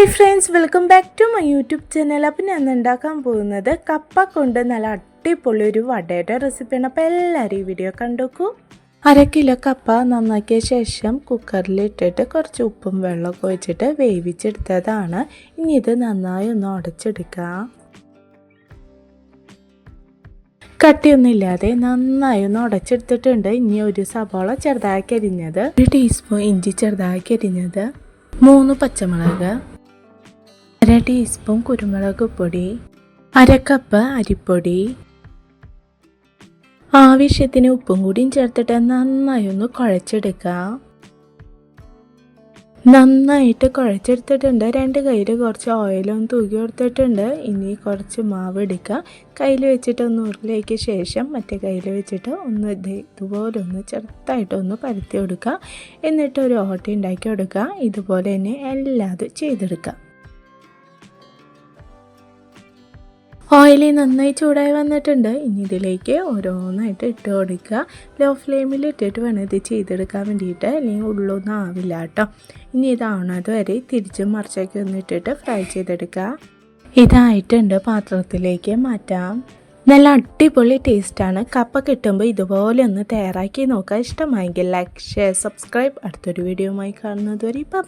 Hi friends welcome back to my YouTube channel appam ഞാൻ ഉണ്ടാക്കാൻ പോകുന്നത് കപ്പ കൊണ്ട് നല്ല അടിപൊളി ഒരു വടയുടെ റെസിപ്പിയാണ് അപ്പോൾ എല്ലാവരും ഈ വീഡിയോ കണ്ടോക്കൂ. അര കിലോ കപ്പ നന്നാക്കിയ ശേഷം കുക്കറിലിട്ടിട്ട് കുറച്ച് ഉപ്പും വെള്ളമൊക്കെ ഒഴിച്ചിട്ട് വേവിച്ചെടുത്തതാണ്. ഇനി ഇത് നന്നായി ഒന്ന് ഉടച്ചെടുക്കാം കട്ടിയൊന്നുമില്ലാതെ നന്നായി ഒന്ന് ഉടച്ചെടുത്തിട്ടുണ്ട് ഇനി ഒരു സവാള ചെറുതാക്കി അരിഞ്ഞത് ഒരു ടീസ്പൂൺ ഇഞ്ചി ചെറുതാക്കി അരിഞ്ഞത് മൂന്ന് പച്ചമുളക് അര ടീസ്പൂൺ കുരുമുളക് പൊടി അര കപ്പ് അരിപ്പൊടി. ആവശ്യത്തിന് ഉപ്പും കൂടിയും ചേർത്തിട്ട് നന്നായി ഒന്ന് കുഴച്ചെടുക്കാം നന്നായിട്ട് കുഴച്ചെടുത്തിട്ടുണ്ട്. രണ്ട് കയ്യിൽ കുറച്ച് ഓയിലൊന്ന് തൂക്കി കൊടുത്തിട്ടുണ്ട്. ഇനി കുറച്ച് മാവ് എടുക്കുക. കയ്യിൽ വെച്ചിട്ട് ഒന്ന് ഉരുളിലേക്ക് ശേഷം മറ്റേ കയ്യിൽ വെച്ചിട്ട് ഒന്ന് ഇത് ഇതുപോലെ ഒന്ന് ചെറുതായിട്ട് ഒന്ന് പരത്തി കൊടുക്കുക. എന്നിട്ട് ഒരു ഓട്ട ഉണ്ടാക്കി കൊടുക്കുക. ഇതുപോലെ തന്നെ എല്ലാതും ചെയ്തെടുക്കുക. ഓയിൽ നന്നായി ചൂടായി വന്നിട്ടുണ്ട്. ഇനി ഇതിലേക്ക് ഓരോന്നായിട്ട് ഇട്ട് കൊടുക്കുക. ലോ ഫ്ലെയിമിൽ ഇട്ടിട്ട് വേണം ഇത് ചെയ്തെടുക്കാൻ വേണ്ടിയിട്ട്. അല്ലെങ്കിൽ ഉള്ളൊന്നും ആവില്ല കേട്ടോ. ഇനി ഇതാവണത് വരെ തിരിച്ചും മറിച്ചൊക്കെ ഒന്ന് ഇട്ടിട്ട് ഫ്രൈ ചെയ്തെടുക്കുക. ഇതായിട്ടുണ്ട് പാത്രത്തിലേക്ക് മാറ്റാം. നല്ല അടിപൊളി ടേസ്റ്റാണ് കപ്പ കിട്ടുമ്പോൾ ഇതുപോലെ ഒന്ന് തയ്യാറാക്കി നോക്കുക. ഇഷ്ടമായെങ്കിൽ ലൈക്ക് ഷെയർ സബ്സ്ക്രൈബ് അടുത്തൊരു വീഡിയോയുമായി കാണുന്നത് വരെ ബൈ